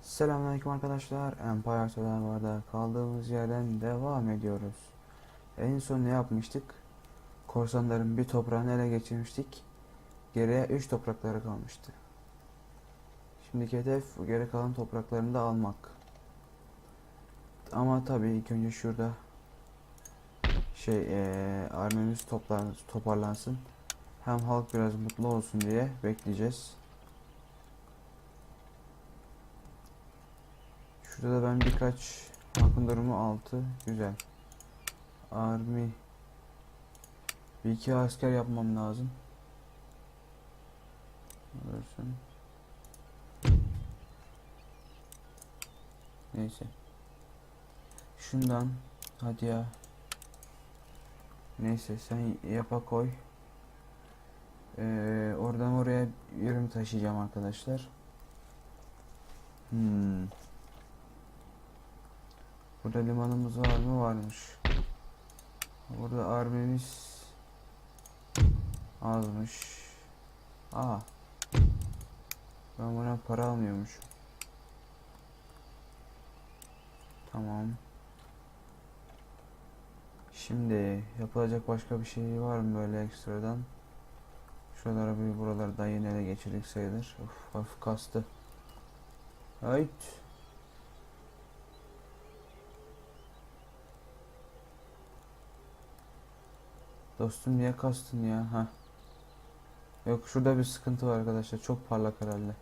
Selamünaleyküm arkadaşlar. Empire Survivor'da kaldığımız yerden devam ediyoruz. En son ne yapmıştık? Korsanların bir toprağını ele geçirmiştik. Geriye 3 toprakları kalmıştı. Şimdiki hedef geri kalan topraklarını da almak. Ama tabii ilk önce şurada şey eee armemiz toplan, toparlansın. Hem halk biraz mutlu olsun diye bekleyeceğiz. Şurada da ben birkaç halkın durumu 6 güzel. Army bir iki asker yapmam lazım. Alırsın. Neyse. Şundan hadi ya. Neyse sen yapa koy. Ee, oradan oraya ürün taşıyacağım arkadaşlar. Hmm. Burada limanımız var mı? Varmış. Burada armemiz azmış. Aa. Ben buna para almıyormuşum. Tamam. Şimdi yapılacak başka bir şey var mı böyle ekstradan? Şuralara bir buraları da yeni ele geçirdik sayılır. Of hafif kastı. Hayt. Dostum niye kastın ya? Ha. Yok şurada bir sıkıntı var arkadaşlar. Çok parlak herhalde.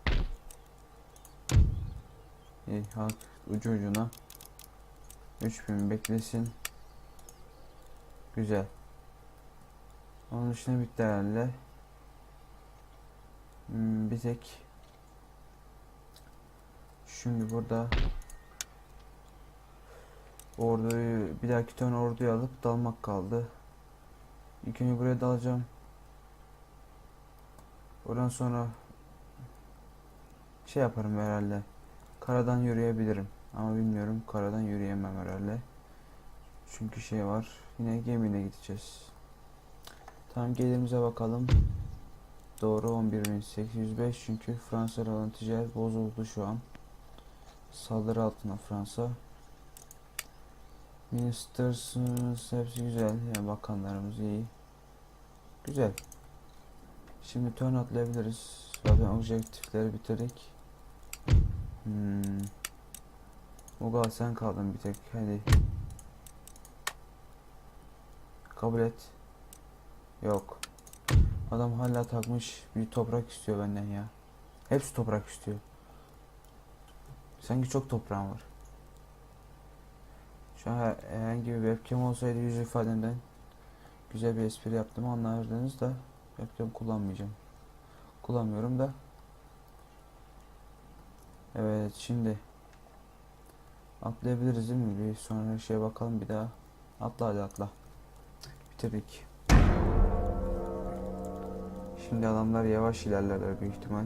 İyi halk ucu ucuna. 3000 beklesin. Güzel. Onun dışında herhalde. Hmm, bir tek Şimdi burada orduyu bir dahaki turn orduyu alıp dalmak kaldı. İlk önce buraya dalacağım. Oradan sonra şey yaparım herhalde. Karadan yürüyebilirim. Ama bilmiyorum karadan yürüyemem herhalde. Çünkü şey var. Yine gemiyle gideceğiz. Tamam gelirimize bakalım. Doğru 11.805 çünkü Fransa olan bozuldu şu an. Saldırı altına Fransa. Ministers hepsi güzel. Yani bakanlarımız iyi. Güzel. Şimdi turn atlayabiliriz. Zaten objektifleri bitirdik. Hmm. Mughal sen kaldın bir tek. Hadi. Kabul et. Yok. Adam hala takmış bir toprak istiyor benden ya. Hepsi toprak istiyor. Sanki çok toprağım var. Şu an her- herhangi bir webcam olsaydı yüz ifademden güzel bir espri yaptım anlardınız da webcam kullanmayacağım. Kullanmıyorum da. Evet şimdi atlayabiliriz değil mi? Bir sonra şeye bakalım bir daha. Atla hadi atla. Bitirdik. Şimdi adamlar yavaş ilerlerler büyük ihtimal.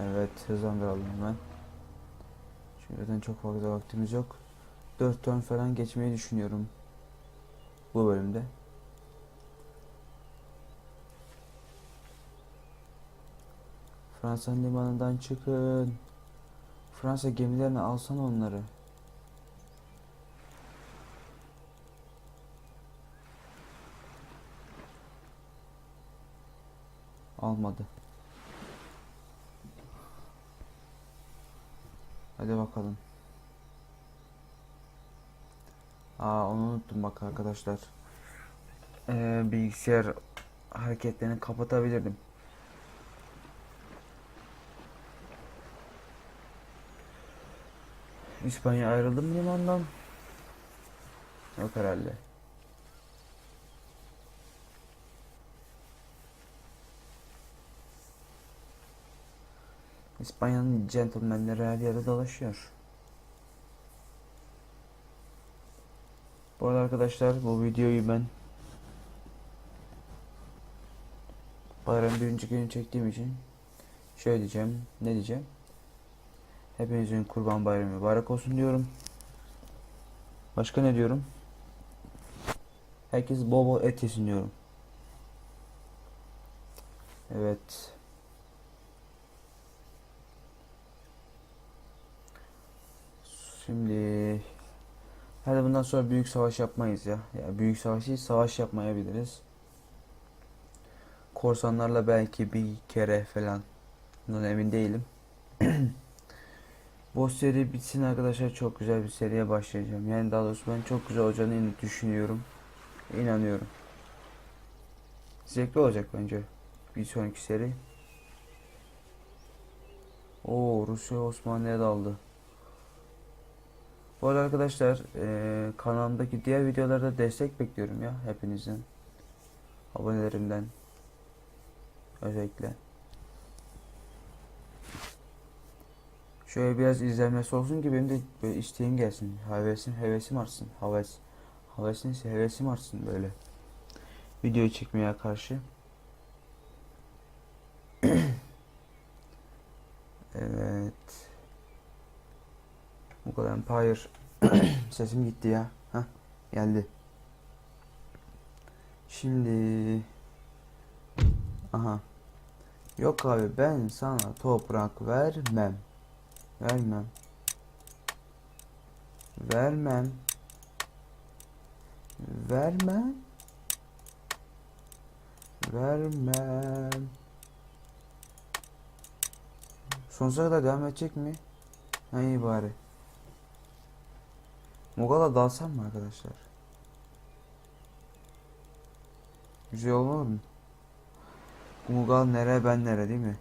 Evet hızlandıralım hemen. Çünkü zaten çok fazla vaktimiz yok. 4 turn falan geçmeyi düşünüyorum. Bu bölümde. Fransa limanından çıkın. Fransa gemilerini alsana onları. Almadı. Hadi bakalım. Aa onu unuttum bak arkadaşlar. Ee, bilgisayar hareketlerini kapatabilirdim. İspanya ayrıldı mı limandan? Yok herhalde. İspanya'nın gentlemanleri her yerde dolaşıyor. Bu arada arkadaşlar bu videoyu ben bayram birinci günü çektiğim için şöyle diyeceğim. Ne diyeceğim? Hepinizin kurban bayramı mübarek olsun diyorum. Başka ne diyorum? Herkes bol bol et yesin diyorum. Evet. Şimdi Hadi bundan sonra büyük savaş yapmayız ya. Ya büyük savaş değil, savaş yapmayabiliriz. Korsanlarla belki bir kere falan. Bundan emin değilim. Bu seri bitsin arkadaşlar. Çok güzel bir seriye başlayacağım. Yani daha doğrusu ben çok güzel olacağını düşünüyorum. İnanıyorum. Zevkli olacak bence. Bir sonraki seri. Oo Rusya Osmanlı'ya daldı. Bu arada arkadaşlar eee kanalımdaki diğer videolarda destek bekliyorum ya hepinizden. Abonelerimden. Özellikle. Şöyle biraz izlenmesi olsun ki benim de böyle isteğim gelsin. Hevesim, hevesim artsın. Heves. Hevesim, hevesim artsın böyle. Video çekmeye karşı. Evet. Kadar Empire. Sesim gitti ya. Hah, geldi. Şimdi Aha. Yok abi ben sana toprak vermem. Vermem. Vermem. Vermem. Vermem. Sonsuza kadar devam edecek mi? Ha bari. Mugal'a dalsam mı arkadaşlar? Güzel olur mu? Mugal nere ben nere değil mi?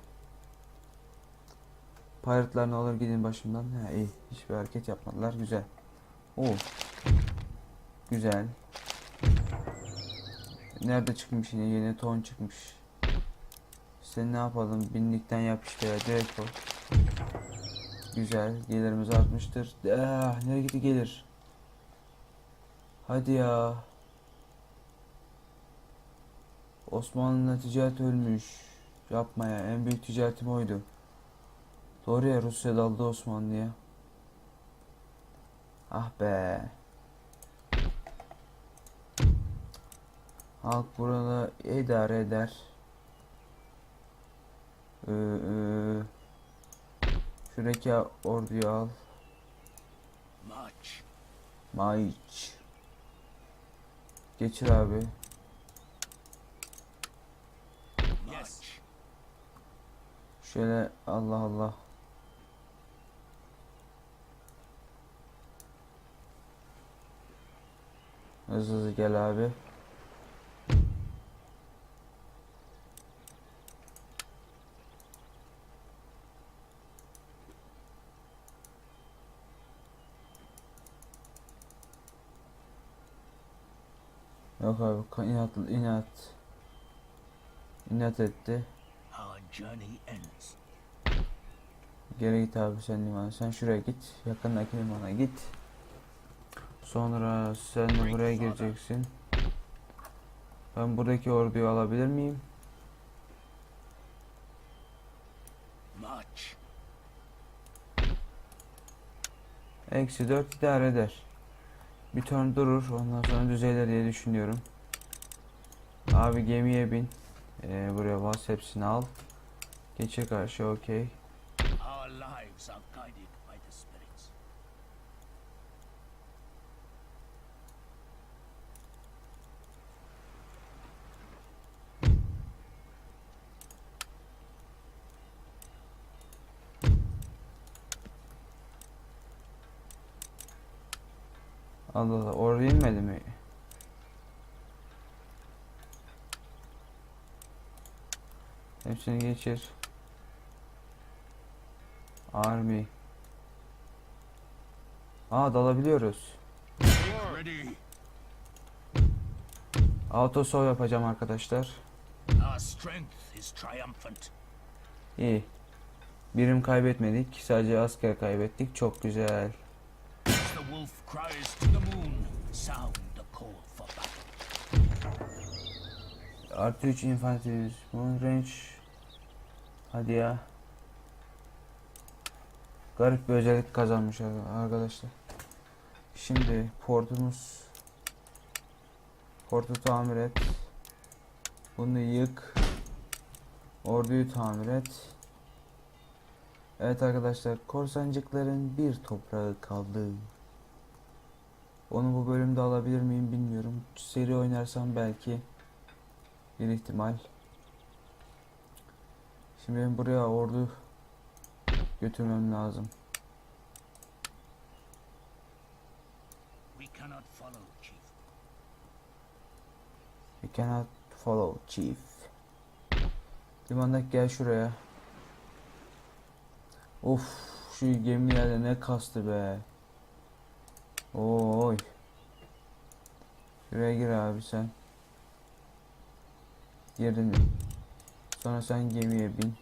Pirate'lar ne olur gidin başımdan. Ha iyi. Hiçbir hareket yapmadılar. Güzel. Oo. Güzel. Nerede çıkmış yine? Yeni ton çıkmış. Sen ne yapalım? Binlikten yap işte ya. Direkt o. Güzel. Gelirimiz artmıştır. Ah, nereye gitti gelir? Hadi ya. Osmanlı'la ticaret ölmüş. Yapma ya. En büyük ticaretim oydu. Doğru ya Rusya daldı Osmanlı'ya. Ah be. Halk burada idare eder. Ee, e, şuradaki orduyu al. March. Maiç. Geçir abi. Şöyle Allah Allah. Hızlı hızlı gel abi. Yok abi inat inat inat etti. Geri git abi sen limana. Sen şuraya git. Yakındaki limana git. Sonra sen de buraya gireceksin. Ben buradaki orduyu alabilir miyim? Eksi 4 idare eder. Bir turn durur. Ondan sonra düzelir diye düşünüyorum. Abi gemiye bin. Ee, buraya bas hepsini al. Geçe karşı okey. Our lives are guided Allah Allah. Orada inmedi mi? Hepsini geçir. Army. Aa dalabiliyoruz. Auto sol yapacağım arkadaşlar. İyi. Birim kaybetmedik. Sadece asker kaybettik. Çok güzel. Wolf cries to the moon, sound the call for battle. Artı 3 infantry. Moon range. Hadi ya. Garip bir özellik kazanmış ar- arkadaşlar. Şimdi portumuz. Portu tamir et. Bunu yık. Orduyu tamir et. Evet arkadaşlar korsancıkların bir toprağı kaldı. Onu bu bölümde alabilir miyim bilmiyorum. Seri oynarsam belki bir ihtimal. Şimdi benim buraya ordu götürmem lazım. We cannot follow, Chief. You cannot follow chief. Limandaki gel şuraya. Of şu gemilerde ne kastı be. Oy. Şuraya gir abi sen. Girdin? Sonra sen gemiye bin.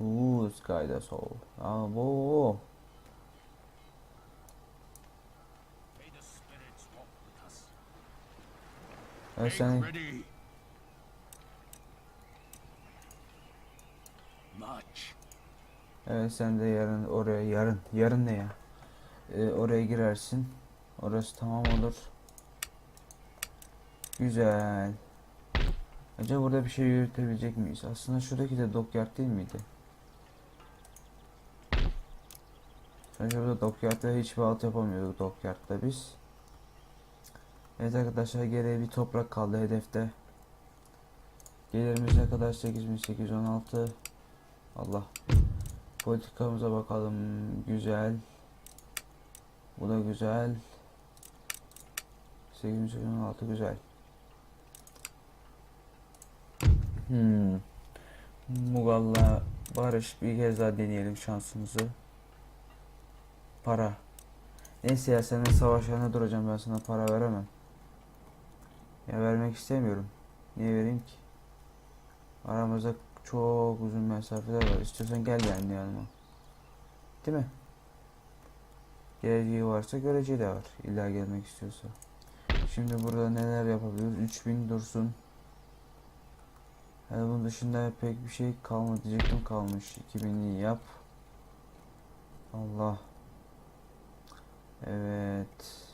Uuu Skyda Soul. With us. Evet sen. Evet sen de yarın oraya yarın yarın ne ya? Ee, oraya girersin. Orası tamam olur. Güzel. Acaba burada bir şey yürütebilecek miyiz? Aslında şuradaki de dockyard değil miydi? Sonuçta burada dockyard'da hiçbir alt yapamıyorduk dockyard'da biz. Evet arkadaşlar geriye bir toprak kaldı hedefte. Gelirimiz ne kadar? 8816 Allah Politikamıza bakalım. Güzel. Bu da güzel. 816 güzel. Hmm. Mugalla Barış bir kez daha deneyelim şansımızı. Para. Neyse ya seninle savaşlarına duracağım ben sana para veremem. Ya vermek istemiyorum. Niye vereyim ki? Aramızda çok uzun mesafeler var. İstiyorsan gel yani yanıma. Değil mi? Geleceği varsa göreceği de var. İlla gelmek istiyorsa. Şimdi burada neler yapabiliyoruz? 3000 dursun. Yani bunun dışında pek bir şey kalmadı diyecektim kalmış. 2000'i yap. Allah. Evet.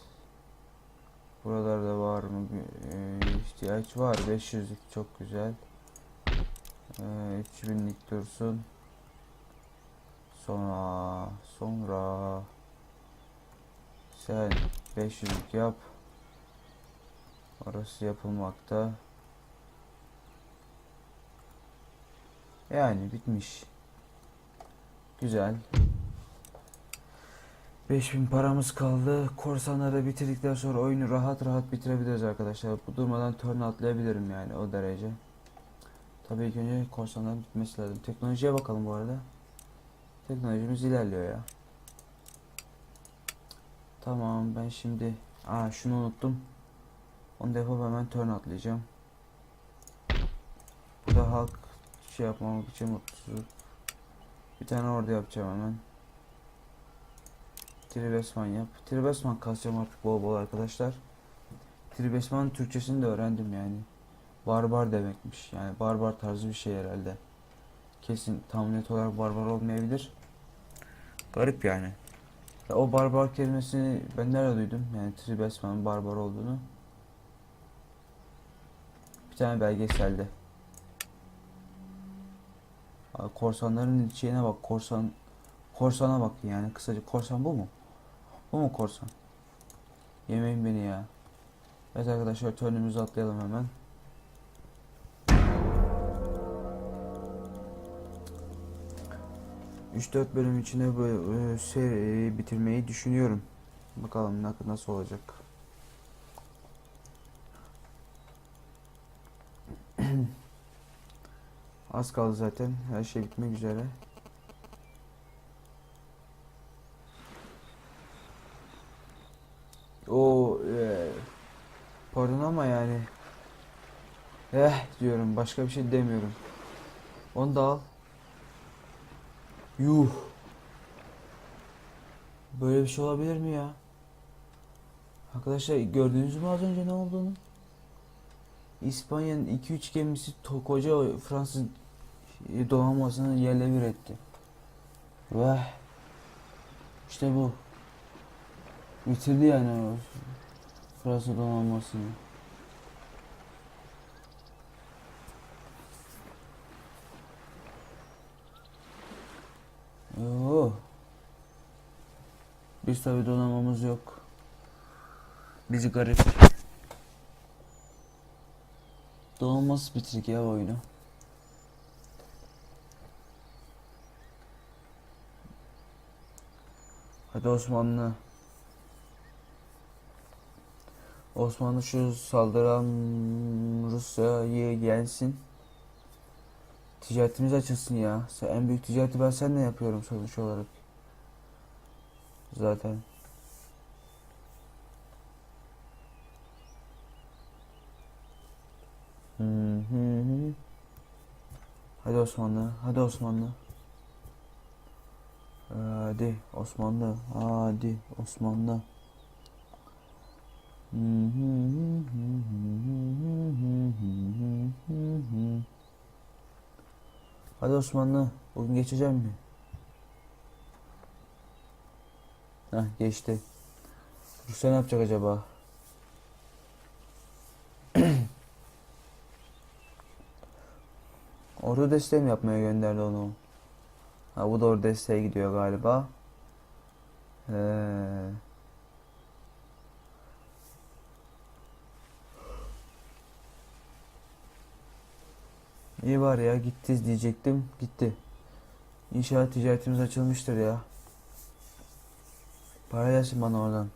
Buralarda var mı? Bir, e, ihtiyaç var. 500'lük çok güzel. Ee, 3000'lik dursun. Sonra sonra sen 500'lük yap. Orası yapılmakta. Yani bitmiş. Güzel. 5000 paramız kaldı. Korsanları bitirdikten sonra oyunu rahat rahat bitirebiliriz arkadaşlar. Bu durmadan turn atlayabilirim yani o derece. Tabii ilk önce korsanların bitmesi lazım. Teknolojiye bakalım bu arada. Teknolojimiz ilerliyor ya. Tamam ben şimdi Aa şunu unuttum. Onu yapıp hemen turn atlayacağım. Bu da halk şey yapmamak için mutsuz. Bir tane orada yapacağım hemen. Tribesman yap. Tribesman kasacağım artık bol bol arkadaşlar. Tribesman Türkçesini de öğrendim yani. Barbar demekmiş. Yani barbar tarzı bir şey herhalde. Kesin tam net olarak barbar olmayabilir. Garip yani. Ya o barbar kelimesini ben nerede duydum? Yani Tribesman'ın barbar olduğunu. Bir tane belgeselde. Abi korsanların şeyine bak. Korsan korsana bak yani kısaca korsan bu mu? Bu mu korsan? Yemeyin beni ya. Evet arkadaşlar turnumuzu atlayalım hemen. Üç dört bölüm içinde bu e, seriyi bitirmeyi düşünüyorum. Bakalım nasıl olacak. Az kaldı zaten. Her şey bitmek üzere. O e, pardon ama yani eh diyorum başka bir şey demiyorum. Onu da al. Yuh. Böyle bir şey olabilir mi ya? Arkadaşlar gördünüz mü az önce ne olduğunu? İspanya'nın 2-3 gemisi koca Fransız e, donanmasını yerle bir etti. Ve işte bu. Bitirdi yani Fransız donanmasını. Oo. Biz tabi donanmamız yok. Bizi garip. Donanması bitirik ya oyunu. Hadi Osmanlı. Osmanlı şu saldıran Rusya'yı yensin. Ticaretimiz açılsın ya. En büyük ticareti ben seninle yapıyorum sonuç olarak. Zaten. Hı hı hı. Hadi Osmanlı, hadi Osmanlı. Hadi Osmanlı, hadi Osmanlı. Hı Hadi Osmanlı, bugün geçeceğim mi? Heh, geçti. Rusya ne yapacak acaba? Ordu desteği mi yapmaya gönderdi onu? Ha bu da ordu desteğe gidiyor galiba. He. İyi var ya gitti diyecektim. Gitti. İnşallah ticaretimiz açılmıştır ya. Para gelsin bana oradan.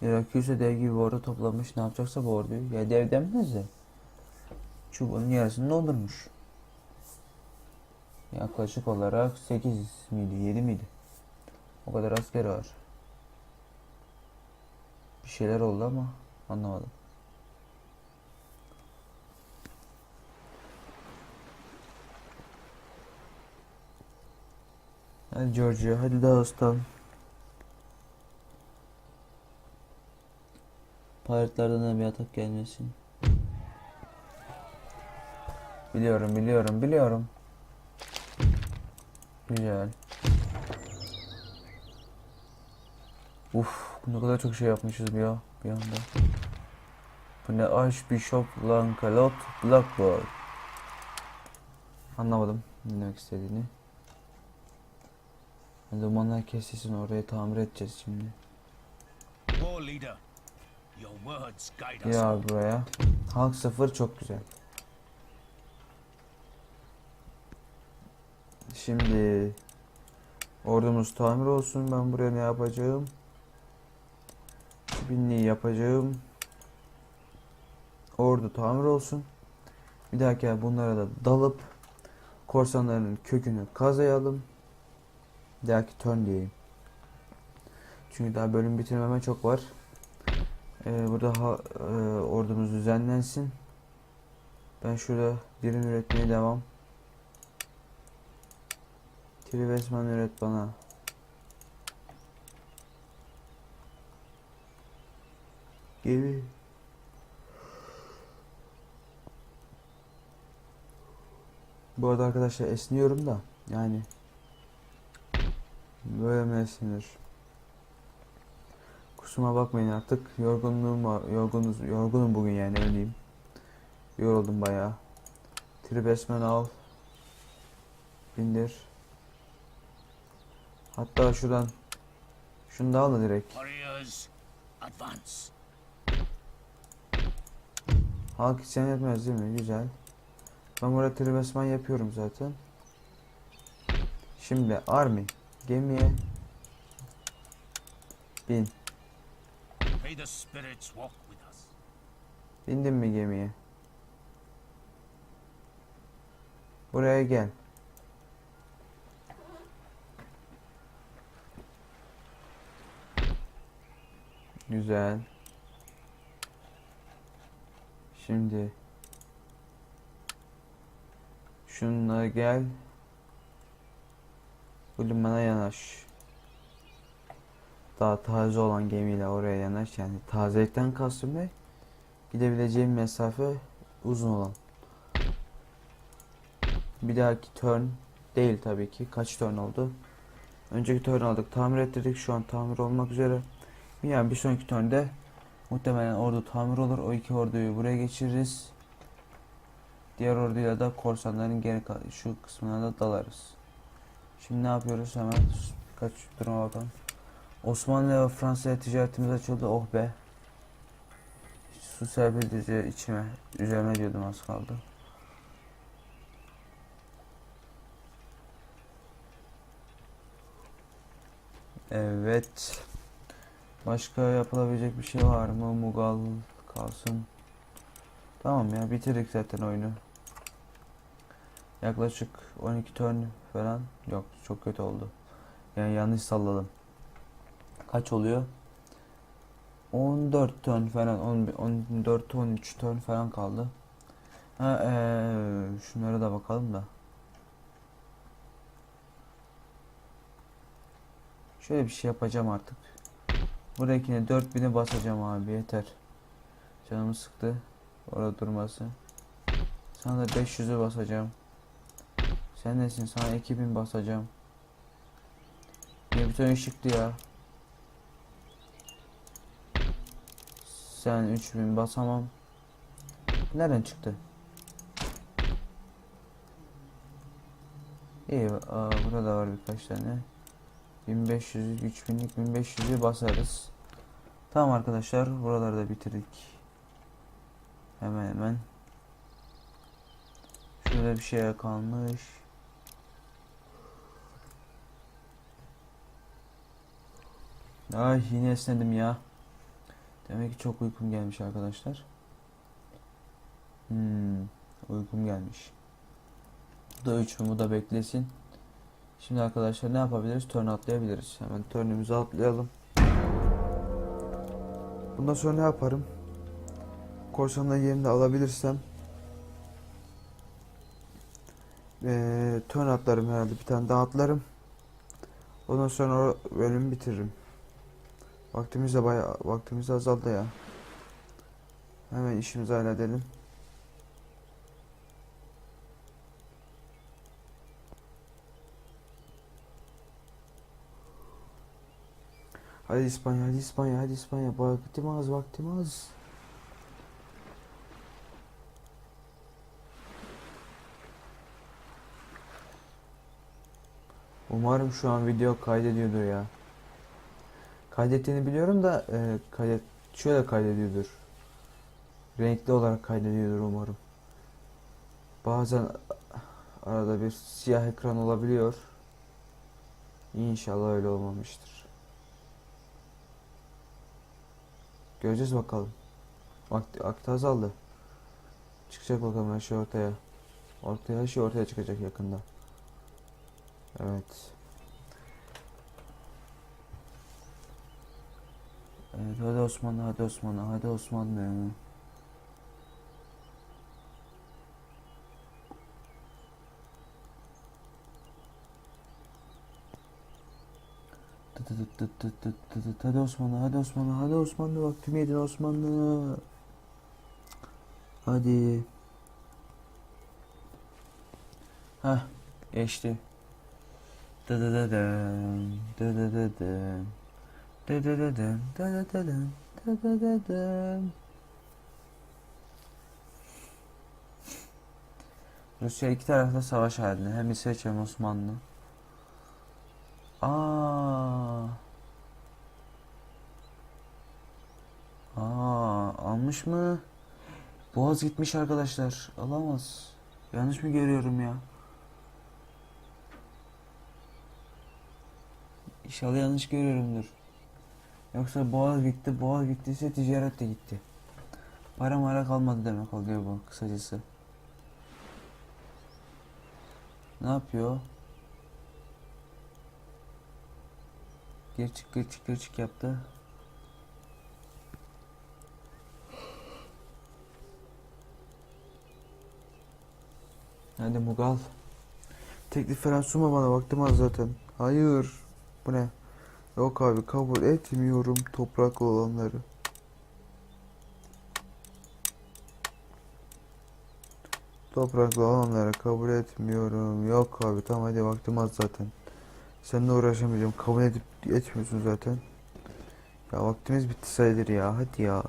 Sirakyüs'e dev gibi bir ordu toplamış. Ne yapacaksa bu orduyu. Ya dev denmez de. Çubuğun yarısını doldurmuş. Yaklaşık olarak 8 miydi 7 miydi? O kadar asker var. Bir şeyler oldu ama anlamadım. Hadi Georgia, hadi Dağıstan. Pirate'lardan da bir atak gelmesin. Biliyorum, biliyorum, biliyorum. Güzel. Uf, ne kadar çok şey yapmışız ya bir anda. Bu ne Archbishop Lancelot Blackboard. Anlamadım ne demek istediğini. Dumanlar kesilsin orayı tamir edeceğiz şimdi. Ya buraya. Halk sıfır çok güzel. Şimdi ordumuz tamir olsun. Ben buraya ne yapacağım? Binliği yapacağım. Ordu tamir olsun. Bir dahaki bunlara da dalıp korsanların kökünü kazıyalım. Dahaki turn diyeyim. Çünkü daha bölüm bitirmeme çok var. Ee, burada ha, e, ordumuz düzenlensin. Ben şurada birim üretmeye devam. Trivesman üret bana. Gemi. Bu arada arkadaşlar esniyorum da yani böyle esnir? Kusuma bakmayın artık yorgunluğum var. Yorgunuz, yorgunum bugün yani öyle diyeyim. Yoruldum bayağı. Tribesmen al. Bindir. Hatta şuradan şunu da al da direkt. Halk isyan etmez değil mi? Güzel. Ben burada tribesman yapıyorum zaten. Şimdi army Gemiye bin. Bindin mi gemiye? Buraya gel. Güzel. Şimdi şununla gel. Limana yanaş. Daha taze olan gemiyle oraya yanaş. Yani tazelikten kastım ne? Gidebileceğim mesafe uzun olan. Bir dahaki turn değil tabii ki. Kaç turn oldu? Önceki turn aldık. Tamir ettirdik. Şu an tamir olmak üzere. Yani bir sonraki turnde muhtemelen ordu tamir olur. O iki orduyu buraya geçiririz. Diğer orduyla da korsanların geri şu kısmına da dalarız. Şimdi ne yapıyoruz hemen birkaç duruma bakalım. Osmanlı ve Fransa'ya ticaretimiz açıldı. Oh be. Su serpildi içime. Üzerime diyordum az kaldı. Evet. Başka yapılabilecek bir şey var mı? Mugal kalsın. Tamam ya bitirdik zaten oyunu. Yaklaşık 12 ton falan. Yok çok kötü oldu. Yani yanlış salladım. Kaç oluyor? 14 ton falan 14 13 ton falan kaldı. Ha eee şunlara da bakalım da. Şöyle bir şey yapacağım artık. Buradakine 4000'i basacağım abi yeter. Canımı sıktı. Orada durması. Sana da 500'ü basacağım. Sen nesin? Sana 2000 basacağım. Ne bir tane çıktı ya. Sen 3000 basamam. Nereden çıktı? İyi, aa, burada var birkaç tane. 1500, 3000'lik 1500'ü basarız. Tamam arkadaşlar, buraları da bitirdik. Hemen hemen. Şurada bir şey kalmış. Ay yine esnedim ya. Demek ki çok uykum gelmiş arkadaşlar. Hmm, uykum gelmiş. Bu da 3 bu da beklesin. Şimdi arkadaşlar ne yapabiliriz? Turn atlayabiliriz. Hemen turn'ümüzü atlayalım. Bundan sonra ne yaparım? Korsanla yerini alabilirsem eee turn atlarım herhalde. Bir tane daha atlarım. Ondan sonra bölümü bitiririm. Vaktimiz de bayağı vaktimiz de azaldı ya. Hemen işimizi halledelim. Hadi İspanya, hadi İspanya, hadi İspanya. Vaktim az, vaktim az. Umarım şu an video kaydediyordur ya. Kaydettiğini biliyorum da e, kaydet şöyle kaydediyordur. Renkli olarak kaydediyordur umarım. Bazen arada bir siyah ekran olabiliyor. İnşallah öyle olmamıştır. Göreceğiz bakalım. Vakti, vakti azaldı. Çıkacak bakalım her şey ortaya. Ortaya her şey ortaya çıkacak yakında. Evet. Evet hadi Osmanlı hadi Osmanlı hadi Osmanlı. Hadi Osmanlı, hadi Osmanlı, hadi Osmanlı bak tüm yedin Osmanlı. Hadi. Hah, geçti. Da da da da da da da da. Rusya iki tarafta savaş halinde. Hem İsveç hem Osmanlı. Aa. Aa, almış mı? Boğaz gitmiş arkadaşlar. Alamaz. Yanlış mı görüyorum ya? İnşallah yanlış görüyorumdur. Yoksa boğaz gitti. Boğaz gittiyse ticaret de gitti. Para mara kalmadı demek oluyor bu kısacası. Ne yapıyor? Gir çık gir çık yaptı. Hadi Mugal. Teklif falan sunma bana vaktim az zaten. Hayır. Bu ne? Yok abi kabul etmiyorum topraklı olanları. Topraklı olanları kabul etmiyorum. Yok abi tamam hadi vaktim az zaten. Seninle uğraşamayacağım. Kabul edip etmiyorsun zaten. Ya vaktimiz bitti sayılır ya. Hadi ya.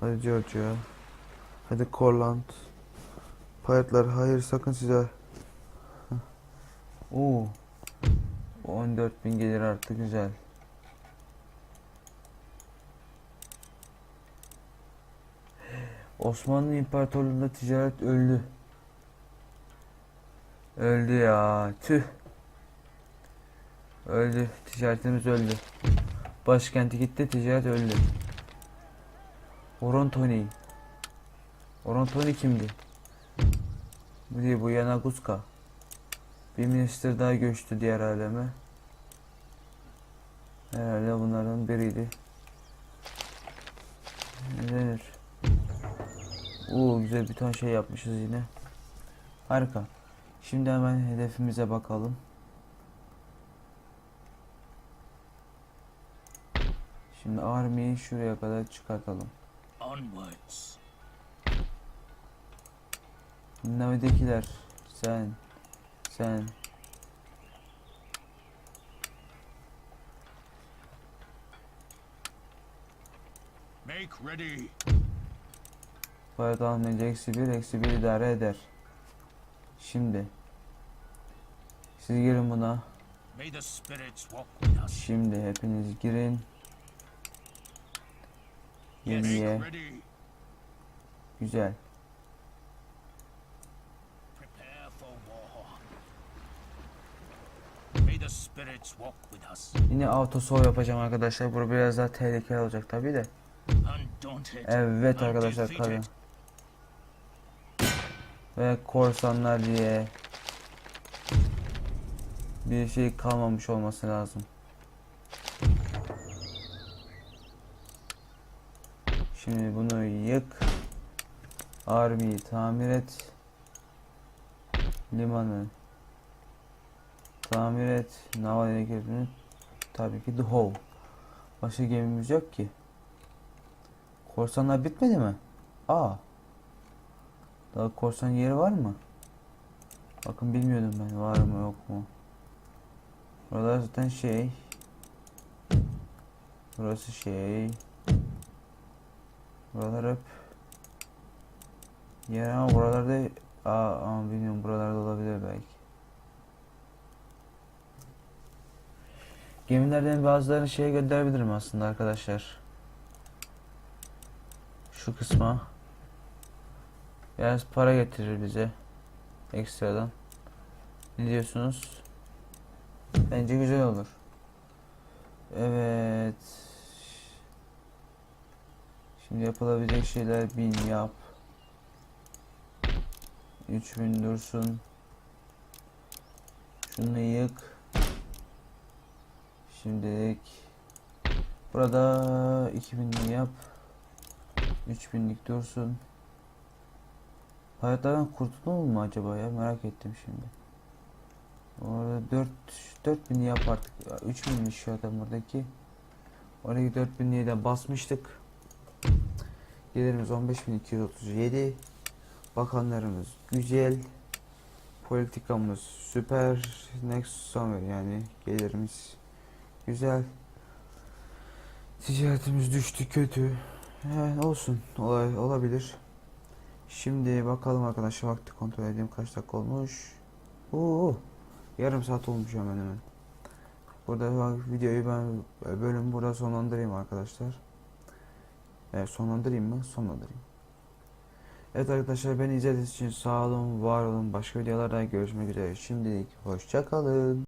Hadi Georgia. Hadi Corland. Payetler hayır sakın size. Oo. 14.000 gelir artık güzel. Osmanlı İmparatorluğu'nda ticaret öldü. Öldü ya. Tüh. Öldü. Ticaretimiz öldü. Başkenti gitti, ticaret öldü. Orontoni. Orontoni kimdi? Bu değil, bu Yanaguska. Bir minister daha göçtü diğer aleme. Herhalde bunlardan biriydi. Ne denir? Oo güzel bir ton şey yapmışız yine. Harika. Şimdi hemen hedefimize bakalım. Şimdi armiyi şuraya kadar çıkartalım. Onwards. Navidekiler sen sen Make ready. Para almayınca eksi bir eksi bir idare eder. Şimdi siz girin buna. Şimdi hepiniz girin. Yeniye. Güzel. Yine auto sol yapacağım arkadaşlar. Bu biraz daha tehlikeli olacak tabi de. Evet arkadaşlar kadın. Ve korsanlar diye bir şey kalmamış olması lazım. Şimdi bunu yık. Armiyi tamir et. Limanı tamir et. Naval hareketini tabii ki The Howe. Başka gemimiz yok ki. Korsanlar bitmedi mi? Aa. Daha korsan yeri var mı? Bakın bilmiyordum ben var mı yok mu. Buralar zaten şey. Burası şey. Buralar hep yer ama buralarda aa, ama bilmiyorum buralarda olabilir belki. Gemilerden bazılarını şeye gönderebilirim aslında arkadaşlar. Şu kısma. Biraz para getirir bize. Ekstradan. Ne diyorsunuz? Bence güzel olur. Evet. Şimdi yapılabilecek şeyler bin yap. 3000 dursun. Şunu yık. Şimdilik burada 2000 yap. 3000'lik dursun. Hayatlardan kurtulur mu acaba ya merak ettim şimdi. Orada 4 4000 yap artık. 3000'miş şu adam buradaki. Oradaki 4000'liği de basmıştık. Gelirimiz 15237. Bakanlarımız güzel. Politikamız süper. Next summer yani gelirimiz güzel. Ticaretimiz düştü kötü. Yani olsun olay olabilir. Şimdi bakalım arkadaşlar vakti kontrol edeyim kaç dakika olmuş. Oo, yarım saat olmuş hemen hemen. Burada videoyu ben bölüm burada sonlandırayım arkadaşlar. Evet sonlandırayım mı? Sonlandırayım. Evet arkadaşlar beni izlediğiniz için sağ olun, var olun. Başka videolarda görüşmek üzere. Şimdilik hoşça kalın.